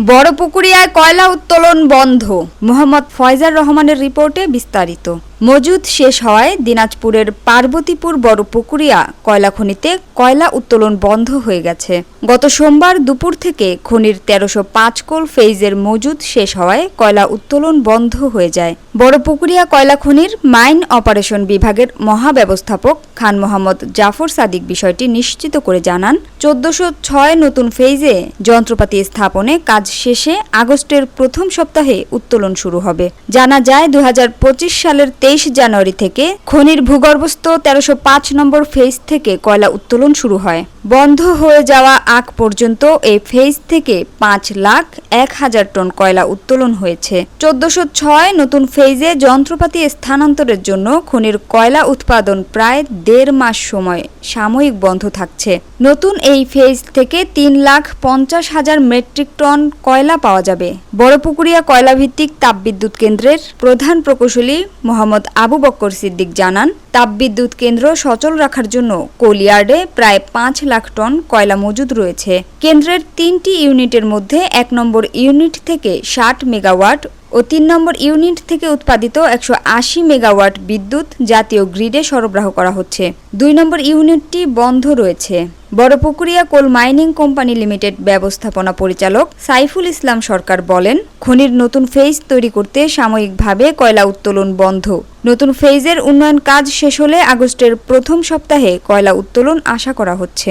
বড়পুকুরিয়ায় কয়লা উত্তোলন বন্ধ। মোহাম্মদ ফয়জার রহমানের রিপোর্টে বিস্তারিত। মজুদ শেষ হওয়ায় দিনাজপুরের পার্বতীপুর বড়পুকুরিয়া কয়লা খনিতে কয়লা উত্তোলন বন্ধ হয়ে গেছে। গত সোমবার দুপুর থেকে খনির তেরোশো পাঁচ কোল ফেইজের মজুদ শেষ হওয়ায় কয়লা উত্তোলন বন্ধ হয়ে যায়। বড়পুকুরিয়া কয়লা খনির মাইন অপারেশন বিভাগের মহাব্যবস্থাপক খান মোহাম্মদ জাফর সাদিক বিষয়টি নিশ্চিত করে জানান, চোদ্দশো ছয় নতুন ফেইজে যন্ত্রপাতি স্থাপনে কাজ শেষে আগস্টের প্রথম সপ্তাহে উত্তোলন শুরু হবে। জানা যায় দু হাজার পঁচিশ সালের তেইশ জানুয়ারি থেকে খনির ভূগর্ভস্থ তেরোশো পাঁচ নম্বর ফেজ থেকে কয়লা উত্তোলন শুরু হয়। বন্ধ হয়ে যাওয়া আগ পর্যন্ত এই ফেজ থেকে পাঁচ লাখ এক হাজার টন কয়লা উত্তোলন হয়েছে। চোদ্দশো ছয় নতুন ফেজে যন্ত্রপাতি স্থানান্তরের জন্য খনির কয়লা উৎপাদন প্রায় দেড় মাস সময় সাময়িক বন্ধ থাকছে। নতুন এই ফেজ থেকে তিন লাখ পঞ্চাশ হাজার মেট্রিক টন কয়লা পাওয়া যাবে। বড়পুকুরিয়া কয়লা ভিত্তিক তাপবিদ্যুৎ কেন্দ্রের প্রধান প্রকৌশলী মোহাম্মদ আবু বক্কর সিদ্দিক জানান, তাপবিদ্যুৎ কেন্দ্র সচল রাখার জন্য কোলিয়ার্ডে প্রায় পাঁচ লাখ টন কয়লা মজুদ রয়েছে। কেন্দ্রের তিনটি ইউনিটের মধ্যে এক নম্বর ইউনিট থেকে ষাট মেগাওয়াট ও তিন নম্বর ইউনিট থেকে উৎপাদিত একশো আশি মেগাওয়াট বিদ্যুৎ জাতীয় গ্রিডে সরবরাহ করা হচ্ছে। দুই নম্বর ইউনিটটি বন্ধ রয়েছে। Barapukuria coal mining company limited ব্যবস্থাপনা পরিচালক সাইফুল ইসলাম সরকার বলেন, খনির নতুন ফেজ তৈরি করতে সাময়িকভাবে কয়লা উত্তোলন বন্ধ। নতুন ফেজের উন্নয়ন কাজ শেষ হলে আগস্টের প্রথম সপ্তাহে কয়লা উত্তোলন আশা করা হচ্ছে।